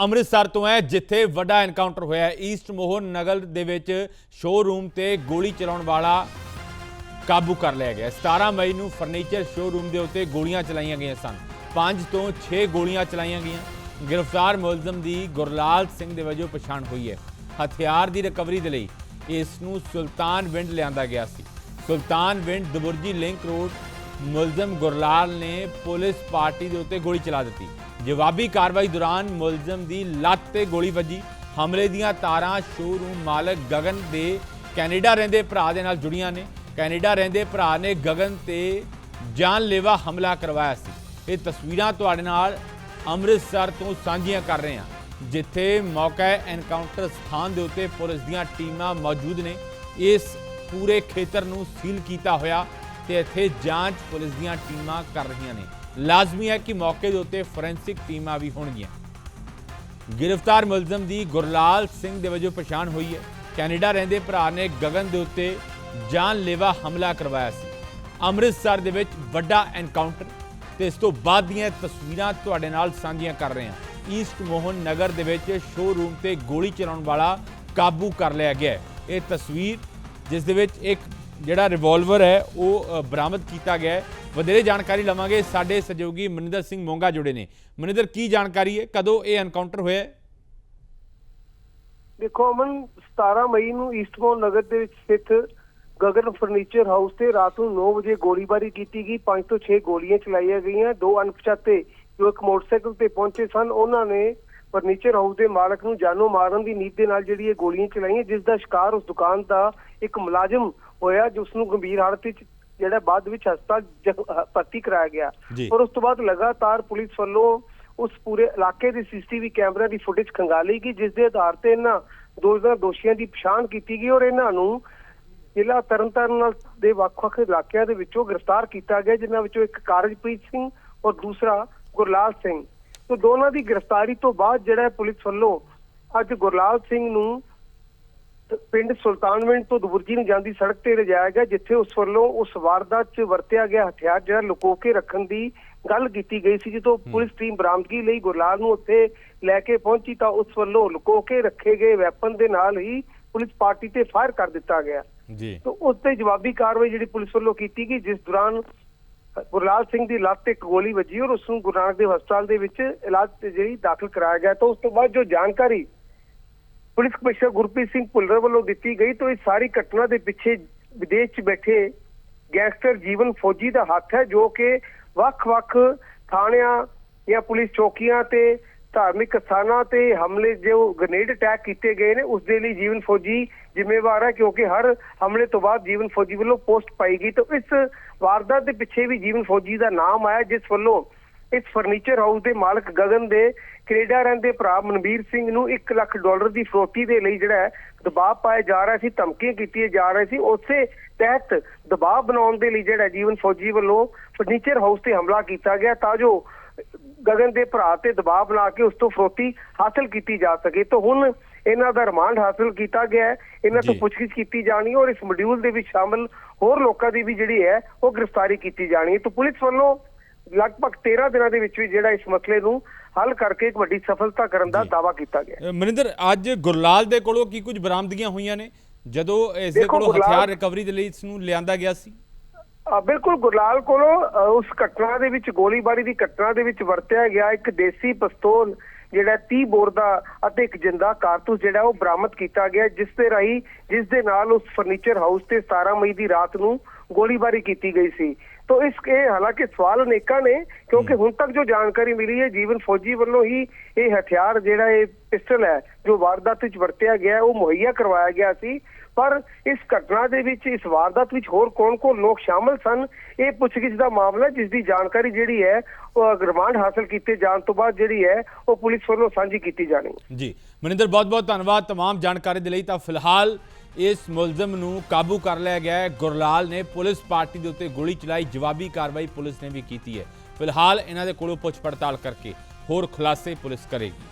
ਅੰਮ੍ਰਿਤਸਰ ਤੋਂ ਹੈ, ਜਿੱਥੇ ਵੱਡਾ ਐਨਕਾਊਂਟਰ ਹੋਇਆ ਹੈ। ਈਸਟ ਮੋਹਨ ਨਗਰ ਦੇ ਵਿੱਚ ਸ਼ੋਰੂਮ ਤੇ ਗੋਲੀ ਚਲਾਉਣ ਵਾਲਾ ਕਾਬੂ ਕਰ ਲਿਆ ਗਿਆ 17 ਮਈ ਨੂੰ ਫਰਨੀਚਰ ਸ਼ੋਰੂਮ ਦੇ ਉੱਤੇ ਗੋਲੀਆਂ ਚਲਾਈਆਂ ਗਈਆਂ ਸਨ। 5 ਤੋਂ 6 ਗੋਲੀਆਂ ਚਲਾਈਆਂ ਗਈਆਂ। ਗ੍ਰਿਫਤਾਰ ਮੁਲਜ਼ਮ ਦੀ ਗੁਰਲਾਲ ਸਿੰਘ ਦੇ ਵਜੋਂ ਪਛਾਣ ਹੋਈ ਹੈ। ਹਥਿਆਰ ਦੀ ਰਿਕਵਰੀ ਦੇ ਲਈ ਇਸ ਨੂੰ ਸੁਲਤਾਨ ਵਿੰਡ ਲਿਆਂਦਾ ਗਿਆ ਸੀ। Sultanwind Dabburji link road ਮੁਲਜ਼ਮ ਗੁਰਲਾਲ ਨੇ ਪੁਲਿਸ ਪਾਰਟੀ ਦੇ ਉੱਤੇ ਗੋਲੀ ਚਲਾ ਦਿੱਤੀ। ਜਵਾਬੀ ਕਾਰਵਾਈ ਦੌਰਾਨ ਮੁਲਜ਼ਮ ਦੀ ਲੱਤ ਤੇ ਗੋਲੀ ਵੱਜੀ। ਹਮਲੇ ਦੀਆਂ ਤਾਰਾਂ ਸ਼ੋਰੂਮ ਮਾਲਕ ਗਗਨ ਦੇ ਕੈਨੇਡਾ ਰਹਿੰਦੇ ਭਰਾ ਦੇ ਨਾਲ ਜੁੜੀਆਂ ਨੇ। ਕੈਨੇਡਾ ਰਹਿੰਦੇ ਭਰਾ ਨੇ ਗਗਨ ਤੇ ਜਾਨਲੇਵਾ ਹਮਲਾ ਕਰਵਾਇਆ ਸੀ। ਇਹ ਤਸਵੀਰਾਂ ਤੁਹਾਡੇ ਨਾਲ ਅੰਮ੍ਰਿਤਸਰ ਤੋਂ ਸਾਂਝੀਆਂ ਕਰ ਰਹੇ ਹਾਂ, ਜਿੱਥੇ ਮੌਕਾ ਐਨਕਾਊਂਟਰ ਸਥਾਨ ਦੇ ਉੱਤੇ ਪੁਲਿਸ ਦੀਆਂ ਟੀਮਾਂ ਮੌਜੂਦ ਨੇ। ਇਸ ਪੂਰੇ ਖੇਤਰ ਨੂੰ ਸੀਲ ਕੀਤਾ ਹੋਇਆ ਤੇ ਇੱਥੇ ਜਾਂਚ ਪੁਲਿਸ ਦੀਆਂ ਟੀਮਾਂ ਕਰ ਰਹੀਆਂ ਨੇ। ਲਾਜ਼ਮੀ ਹੈ ਕਿ ਮੌਕੇ ਦੇ ਉੱਤੇ ਫੋਰੈਂਸਿਕ ਟੀਮਾਂ ਵੀ ਹੋਣਗੀਆਂ। ਗ੍ਰਿਫਤਾਰ ਮੁਲਜ਼ਮ ਦੀ ਗੁਰਲਾਲ ਸਿੰਘ ਦੇ ਵਜੋਂ ਪਛਾਣ ਹੋਈ ਹੈ। ਕੈਨੇਡਾ ਰਹਿੰਦੇ ਭਰਾ ਨੇ ਗਗਨ ਦੇ ਉੱਤੇ ਜਾਨਲੇਵਾ ਹਮਲਾ ਕਰਵਾਇਆ ਸੀ। ਅੰਮ੍ਰਿਤਸਰ ਦੇ ਵਿੱਚ ਵੱਡਾ ਐਨਕਾਊਂਟਰ ਤੇ ਇਸ ਤੋਂ ਬਾਅਦ ਦੀਆਂ ਤਸਵੀਰਾਂ ਤੁਹਾਡੇ ਨਾਲ ਸਾਂਝੀਆਂ ਕਰ ਰਹੇ ਹਾਂ। ਈਸਟ ਮੋਹਨ ਨਗਰ ਦੇ ਵਿੱਚ ਸ਼ੋਰੂਮ ਤੇ ਗੋਲੀ ਚਲਾਉਣ ਵਾਲਾ ਕਾਬੂ ਕਰ ਲਿਆ ਗਿਆ ਇਹ ਤਸਵੀਰ ਜਿਸ ਦੇ ਵਿੱਚ ਇੱਕ ਜਿਹੜਾ ਰਿਵਾਲਵਰ ਹੈ, ਉਹ ਬਰਾਮਦ ਕੀਤਾ ਗਿਆ ਹੈ। ਵਧੇਰੇ ਜਾਣਕਾਰੀ ਲਵਾਂਗੇ ਸਾਡੇ ਸਹਿਯੋਗੀ ਮਨਿੰਦਰ ਸਿੰਘ ਮੋਂਗਾ ਜੁੜੇ ਨੇ। ਮਨਿੰਦਰ, ਕੀ ਜਾਣਕਾਰੀ ਹੈ? ਕਦੋਂ ਇਹ ਐਨਕਾਊਂਟਰ ਹੋਇਆ ਦੇਖੋ ਅਮਨ 17 ਮਈ ਨੂੰ ਈਸਟਮੋਨ ਨਗਰ ਦੇ ਵਿੱਚ ਸਥਿਤ ਗਗਨ ਫਰਨੀਚਰ ਹਾਊਸ ਤੇ ਰਾਤ ਨੂੰ 9 ਵਜੇ ਗੋਲੀਬਾਰੀ ਕੀਤੀ ਗਈ। 5 ਤੋਂ 6 ਗੋਲੀਆਂ ਚਲਾਈਆਂ ਗਈਆਂ। ਦੋ ਅਣਪਛਾਤੇ ਜੋ ਇੱਕ ਮੋਟਰਸਾਈਕਲ ਤੇ ਪਹੁੰਚੇ ਸਨ, ਉਹਨਾਂ ਨੇ ਫਰਨੀਚਰ ਹਾਊਸ ਦੇ ਮਾਲਕ ਨੂੰ ਜਾਨੋਂ ਮਾਰਨ ਦੀ ਨੀਤ ਦੇ ਨਾਲ ਜਿਹੜੀ ਇਹ ਗੋਲੀਆਂ ਚਲਾਈਆਂ, ਜਿਸ ਦਾ ਸ਼ਿਕਾਰ ਉਸ ਦੁਕਾਨ ਦਾ ਇੱਕ ਮੁਲਾਜ਼ਮ ਹੋਇਆ ਜਿਸ ਨੂੰ ਗੰਭੀਰ ਹਾਲਤ ਵਿੱਚ ਜਿਹੜਾ ਬਾਅਦ ਵਿੱਚ ਹਸਪਤਾਲ ਭਰਤੀ ਕਰਾਇਆ ਗਿਆ। ਔਰ ਉਸ ਤੋਂ ਬਾਅਦ ਲਗਾਤਾਰ ਪੁਲਿਸ ਵੱਲੋਂ ਉਸ ਪੂਰੇ ਇਲਾਕੇ ਦੇ ਸੀਸੀਟੀਵੀ ਕੈਮਰਾ ਦੀ ਫੁਟੇਜ ਖੰਗਾਲੀ ਗਈ ਜਿਸ ਦੇ ਆਧਾਰ ਤੇ ਇਹਨਾਂ ਦੋਸ਼ਦਾਰ ਦੋਸ਼ੀਆਂ ਦੀ ਪਛਾਣ ਕੀਤੀ ਗਈ ਔਰ ਇਹਨਾਂ ਨੂੰ ਜ਼ਿਲ੍ਹਾ ਤਰਨਤਾਰਨ ਦੇ ਵੱਖ-ਵੱਖ ਇਲਾਕਿਆਂ ਦੇ ਵਿੱਚੋਂ ਗ੍ਰਿਫਤਾਰ ਕੀਤਾ ਗਿਆ ਜਿਨ੍ਹਾਂ ਵਿੱਚੋਂ ਇੱਕ ਕਾਰਜਪ੍ਰੀਤ ਸਿੰਘ ਔਰ ਦੂਸਰਾ ਗੁਰਲਾਲ ਸਿੰਘ ਤੋਂ ਦੋਨਾਂ ਦੀ ਗ੍ਰਿਫਤਾਰੀ ਤੋਂ ਬਾਅਦ ਜਿਹੜਾ ਪੁਲਿਸ ਵੱਲੋਂ ਅੱਜ ਗੁਰਲਾਲ ਸਿੰਘ ਨੂੰ ਪਿੰਡ ਸੁਲਤਾਨਵਿੰਡ ਤੋਂ ਦਬੁਰਜੀ ਨੂੰ ਜਾਂਦੀ ਸੜਕ ਤੇ ਲਿਜਾਇਆ ਗਿਆ ਜਿੱਥੇ ਉਸ ਵੱਲੋਂ ਉਸ ਵਾਰਦਾਤ 'ਚ ਵਰਤਿਆ ਗਿਆ ਹਥਿਆਰ ਜਿਹੜਾ ਲੁਕੋ ਕੇ ਰੱਖਣ ਦੀ ਗੱਲ ਕੀਤੀ ਗਈ ਸੀ ਜਦੋਂ ਪੁਲਿਸ ਟੀਮ ਬਰਾਮਦਗੀ ਲਈ ਗੁਰਲਾਲ ਨੂੰ ਉੱਥੇ ਲੈ ਕੇ ਪਹੁੰਚੀ ਤਾਂ ਉਸ ਵੱਲੋਂ ਲੁਕੋ ਕੇ ਰੱਖੇ ਗਏ ਵੈਪਨ ਦੇ ਨਾਲ ਹੀ ਪੁਲਿਸ ਪਾਰਟੀ ਤੇ ਫਾਇਰ ਕਰ ਦਿੱਤਾ ਗਿਆ। ਜੀ। ਤਾਂ ਉਸ ਤੇ ਜਵਾਬੀ ਕਾਰਵਾਈ ਜਿਹੜੀ ਪੁਲਿਸ ਵੱਲੋਂ ਕੀਤੀ ਗਈ ਜਿਸ ਦੌਰਾਨ ਗੁਰਲਾਲ ਸਿੰਘ ਦੀ ਲੱਤ ਤੇ ਇੱਕ ਗੋਲੀ ਵੱਜੀ ਔਰ ਉਸ ਨੂੰ ਗੁਰੂ ਨਾਨਕ ਦੇਵ ਹਸਪਤਾਲ ਦੇ ਵਿੱਚ ਇਲਾਜ ਤੇ ਜਿਹੜੀ ਦਾਖਲ ਕਰਾਇਆ ਗਿਆ। ਤਾਂ ਉਸ ਤੋਂ ਬਾਅਦ ਜੋ ਜਾਣਕਾਰੀ ਪੁਲਿਸ ਕਮਿਸ਼ਨਰ ਗੁਰਪ੍ਰੀਤ ਸਿੰਘ ਭੁੱਲਰ ਵੱਲੋਂ ਦਿੱਤੀ ਗਈ ਤਾਂ ਇਸ ਸਾਰੀ ਘਟਨਾ ਦੇ ਪਿੱਛੇ ਵਿਦੇਸ਼ 'ਚ ਬੈਠੇ ਗੈਂਗਸਟਰ ਜੀਵਨ ਫੌਜੀ ਦਾ ਹੱਥ ਹੈ, ਜੋ ਕਿ ਵੱਖ-ਵੱਖ ਥਾਣਿਆਂ ਜਾਂ ਪੁਲਿਸ ਚੌਕੀਆਂ ਤੇ ਧਾਰਮਿਕ ਸਥਾਨਾਂ ਤੇ ਹਮਲੇ ਜੋ ਗ੍ਰੇਨੇਡ ਅਟੈਕ ਕੀਤੇ ਗਏ ਨੇ, ਉਸ ਦੇ ਲਈ ਜੀਵਨ ਫੌਜੀ ਜ਼ਿੰਮੇਵਾਰ ਹੈ, ਕਿਉਂਕਿ ਹਰ ਹਮਲੇ ਤੋਂ ਬਾਅਦ ਜੀਵਨ ਫੌਜੀ ਵੱਲੋਂ ਪੋਸਟ ਪਾਈ ਗਈ। ਤਾਂ ਇਸ ਵਾਰਦਾਤ ਦੇ ਪਿੱਛੇ ਵੀ ਜੀਵਨ ਫੌਜੀ ਦਾ ਨਾਮ ਆਇਆ, ਜਿਸ ਵੱਲੋਂ ਇਸ ਫਰਨੀਚਰ ਹਾਊਸ ਦੇ ਮਾਲਕ ਗਗਨ ਦੇ ਕੈਨੇਡਾ ਰਹਿੰਦੇ ਭਰਾ ਮਨਵੀਰ ਸਿੰਘ ਨੂੰ 1 ਲੱਖ ਡਾਲਰ ਦੀ ਫਰੋਤੀ ਦੇ ਲਈ ਜਿਹੜਾ ਦਬਾਅ ਪਾਇਆ ਜਾ ਰਿਹਾ ਸੀ ਧਮਕੀਆਂ ਕੀਤੀਆਂ ਜਾ ਰਹੀਆਂ ਸੀ। ਉਸੇ ਤਹਿਤ ਦਬਾਅ ਬਣਾਉਣ ਦੇ ਲਈ ਜਿਹੜਾ ਜੀਵਨ ਫੌਜੀ ਵੱਲੋਂ ਫਰਨੀਚਰ ਹਾਊਸ ਤੇ ਹਮਲਾ ਕੀਤਾ ਗਿਆ ਤਾਂ ਜੋ ਗਗਨ ਦੇ ਭਰਾ ਤੇ ਦਬਾਅ ਬਣਾ ਕੇ ਉਸ ਤੋਂ ਫਰੋਤੀ ਹਾਸਲ ਕੀਤੀ ਜਾ ਸਕੇ। ਤਾਂ ਹੁਣ ਇਹਨਾਂ ਦਾ ਰਿਮਾਂਡ ਹਾਸਲ ਕੀਤਾ ਗਿਆ ਹੈ। ਇਹਨਾਂ ਤੋਂ। ਪੁੱਛਗਿੱਛ ਕੀਤੀ ਜਾਣੀ ਹੈ ਔਰ ਇਸ ਮੋਡਿਊਲ ਦੇ ਵਿੱਚ ਸ਼ਾਮਲ ਹੋਰ ਲੋਕਾਂ ਦੀ ਵੀ ਜਿਹੜੀ ਹੈ ਉਹ ਗ੍ਰਿਫਤਾਰੀ ਕੀਤੀ ਜਾਣੀ ਹੈ। ਤਾਂ ਪੁਲਿਸ ਵੱਲੋਂ ਲਗਭਗ 13 ਦਿਨਾਂ ਦੇ ਵਿੱਚ ਵੀ ਜਿਹੜਾ ਇਸ ਮਸਲੇ ਨੂੰ ਹੱਲ ਕਰਕੇ ਇੱਕ ਵੱਡੀ ਸਫਲਤਾ ਕਰਨ ਦਾ ਜੀ। ਦਾਅਵਾ ਕੀਤਾ ਗਿਆ। ਮਨਿੰਦਰ ਅੱਜ ਗੁਰਲਾਲ ਦੇ ਕੋਲੋਂ ਕੀ ਕੁਝ ਬਰਾਮਦਗੀਆਂ ਹੋਈਆਂ ਨੇ? ਜਦੋਂ ਇਸ ਦੇ ਕੋਲੋਂ ਹਥਿਆਰ ਰਿਕਵਰੀ ਦੇ ਲਈ ਇਸ ਨੂੰ ਲਿਆਂਦਾ ਗਿਆ ਸੀ? ਬਿਲਕੁਲ ਗੁਰਲਾਲ ਕੋਲੋਂ ਉਸ ਘਟਨਾ ਦੇ ਵਿੱਚ ਗੋਲੀਬਾਰੀ ਦੀ ਘਟਨਾ ਦੇ ਵਿੱਚ ਵਰਤਿਆ ਗਿਆ ਇੱਕ ਦੇਸੀ ਪਿਸਤੌਲ ਜਿਹੜਾ 30 ਬੋਰ ਦਾ ਅਤੇ ਇੱਕ ਜਿੰਦਾ ਕਾਰਤੂਸ ਜਿਹੜਾ ਉਹ ਬਰਾਮਦ ਕੀਤਾ ਗਿਆ ਜਿਸ ਦੇ ਰਾਹੀਂ ਜਿਸ ਦੇ ਨਾਲ ਉਸ ਫਰਨੀਚਰ ਹਾਊਸ ਤੇ 17 ਮਈ ਦੀ ਰਾਤ ਨੂੰ ਗੋਲੀਬਾਰੀ ਕੀਤੀ ਗਈ ਸੀ ਤੋ ਇਸ ਇਹ ਹਾਲਾਂਕਿ ਸਵਾਲ ਅਨੇਕਾਂ ਨੇ ਕਿਉਂਕਿ ਹੁਣ ਤੱਕ ਜੋ ਜਾਣਕਾਰੀ ਮਿਲੀ ਹੈ ਜੀਵਨ ਫੌਜੀ ਵੱਲੋਂ ਹੀ ਇਹ ਹਥਿਆਰ ਜਿਹੜਾ ਇਹ ਪਿਸਟਲ ਹੈ ਜੋ ਵਾਰਦਾਤ ਵਿੱਚ ਵਰਤਿਆ ਗਿਆ ਹੈ, ਉਹ ਮੁਹੱਈਆ ਕਰਵਾਇਆ ਗਿਆ ਸੀ ਪਰ ਇਸ ਘਟਨਾ ਦੇ ਵਿੱਚ ਇਸ ਵਾਰਦਾਤ ਵਿੱਚ ਹੋਰ ਕੌਣ-ਕੌਣ ਲੋਕ ਸ਼ਾਮਲ ਸਨ ਇਹ ਪੁੱਛਗਿੱਛ ਦਾ ਮਾਮਲਾ ਹੈ, ਜਿਸ ਦੀ ਜਾਣਕਾਰੀ ਜਿਹੜੀ ਹੈ ਉਹ ਰਿਮਾਂਡ ਹਾਸਲ ਕੀਤੇ ਜਾਣ ਤੋਂ ਬਾਅਦ ਜਿਹੜੀ ਹੈ ਉਹ ਪੁਲਿਸ ਵੱਲੋਂ ਸਾਂਝੀ ਕੀਤੀ ਜਾਣੀ ਹੈ ਜੀ ਮਨਿੰਦਰ ਬਹੁਤ ਬਹੁਤ ਧੰਨਵਾਦ तमाम ਜਾਣਕਾਰੀ ਦੇ ਲਈ ਤਾਂ ਫਿਲਹਾਲ ਇਸ ਮੁਲਜ਼ਮ ਨੂੰ ਕਾਬੂ ਕਰ ਲਿਆ ਗਿਆ ਹੈ। ਗੁਰਲਾਲ ਨੇ ਪੁਲਿਸ ਪਾਰਟੀ ਦੇ ਉੱਤੇ ਗੋਲੀ ਚਲਾਈ। ਜਵਾਬੀ ਕਾਰਵਾਈ ਪੁਲਿਸ ਨੇ ਵੀ ਕੀਤੀ ਹੈ। ਫਿਲਹਾਲ ਇਹਨਾਂ ਦੇ ਕੋਲੋਂ ਪੁੱਛ ਪੜਤਾਲ ਕਰਕੇ ਹੋਰ ਖੁਲਾਸੇ ਪੁਲਿਸ ਕਰੇਗੀ।